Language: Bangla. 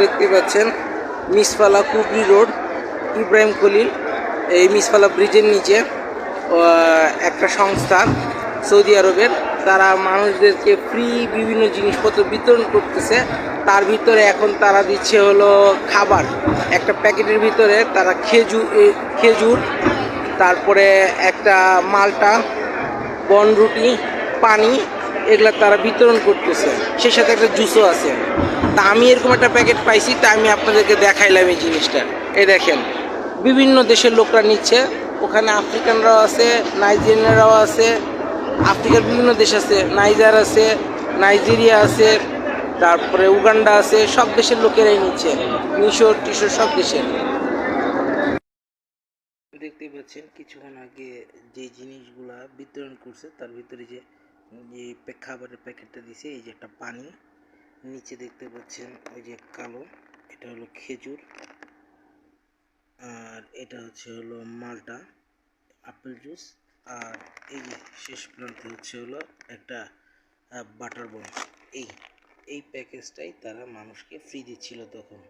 দেখতে পাচ্ছেন, Misfalah Kubri road, Ibrahim Khalil, এই মিসফালা ব্রিজের নিচে একটা সংস্থা সৌদি আরবের। তারা মানুষদেরকে ফ্রি বিভিন্ন জিনিসপত্র বিতরণ করতেছে। তার ভিতরে এখন তারা দিচ্ছে হলো খাবার। একটা প্যাকেটের ভিতরে তারা খেজুর খেজুর, তারপরে একটা মালটা, বনরুটি, পানি এগুলা তারা বিতরণ করতেছে। সেই সাথে একটা জুসও আছে। তা আমি এরকম একটা প্যাকেট পাইছি, তা আমি আপনাদেরকে দেখাইলাম এই জিনিসটা। এই দেখেন, বিভিন্ন দেশের লোকরা নিচ্ছে। ওখানে আফ্রিকানরাও আছে, নাইজেরিয়ানরাও আছে, আফ্রিকার বিভিন্ন দেশ আছে। নাইজার আছে, নাইজেরিয়া আছে, তারপরে উগান্ডা আছে, সব দেশের লোকেরাই নিচ্ছে। মিশর টিশর সব দেশের। দেখতে পাচ্ছেন, কিছুক্ষণ আগে যে জিনিসগুলা বিতরণ করছে, তার ভিতরে যে যে খাবারের প্যাকেটটা দিছে এই যে একটা পানি, নিচে দেখতে পাচ্ছেন ওই যে কালো, এটা হলো খেজুর, আর এটা হচ্ছে হলো মালটা আপেল জুস আর এই যে শেষ প্রান্তে হচ্ছে হলো একটা বাটার বন এই এই প্যাকেজটাই তারা মানুষকে ফ্রি দিচ্ছিল তখন।